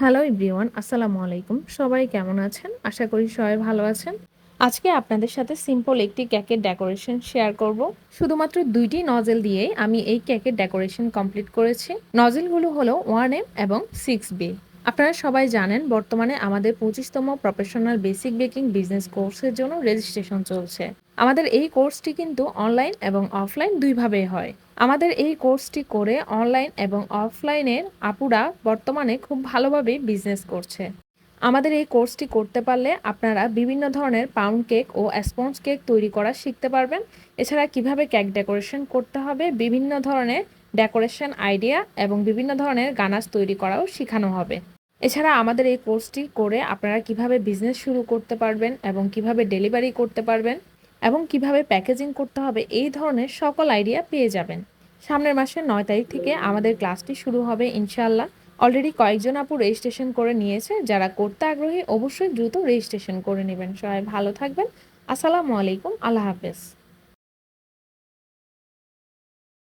Hello everyone, আসসালামু আলাইকুম। সবাই কেমন আছেন? আশা করি সবাই ভালো আছেন। আজকে আপনাদের সাথে সিম্পল একটি কেকের ডেকোরেশন শেয়ার করব। শুধুমাত্র দুইটি নজেল দিয়ে আমি এই কেকের ডেকোরেশন কমপ্লিট করেছি। নজেলগুলো হলো ওয়ান এম এবং সিক্স বি আপনারা সবাই জানেন, বর্তমানে আমাদের পঁচিশতম প্রফেশনাল বেসিক বেকিং বিজনেস কোর্সের জন্য রেজিস্ট্রেশন চলছে। আমাদের এই কোর্সটি কিন্তু অনলাইন এবং অফলাইন দুইভাবেই হয়। আমাদের এই কোর্সটি করে অনলাইন এবং অফলাইনের আপুরা বর্তমানে খুব ভালোভাবে বিজনেস করছে। আমাদের এই কোর্সটি করতে পারলে আপনারা বিভিন্ন ধরনের পাউন্ড কেক ও স্পঞ্জ কেক তৈরি করা শিখতে পারবেন। এছাড়া কীভাবে কেক ডেকোরেশন করতে হবে, বিভিন্ন ধরনের ডেকোরেশন আইডিয়া এবং বিভিন্ন ধরনের গানাস তৈরি করাও শেখানো হবে। এছাড়া আমাদের এই কোর্সটি করে আপনারা কীভাবে বিজনেস শুরু করতে পারবেন এবং কীভাবে ডেলিভারি করতে পারবেন। এবং কীভাবে প্যাকেজিং করতে হবে, এই ধরনের সকল আইডিয়া পেয়ে যাবেন। সামনের মাসের নয় তারিখ থেকে আমাদের ক্লাসটি শুরু হবে ইনশাল্লাহ অলরেডি কয়েকজন আপু রেজিস্ট্রেশন করে নিয়েছে, যারা করতে আগ্রহী অবশ্যই দ্রুত রেজিস্ট্রেশন করে নেবেন। সবাই ভালো থাকবেন। আসসালামু আলাইকুম, আল্লাহ হাফেজ।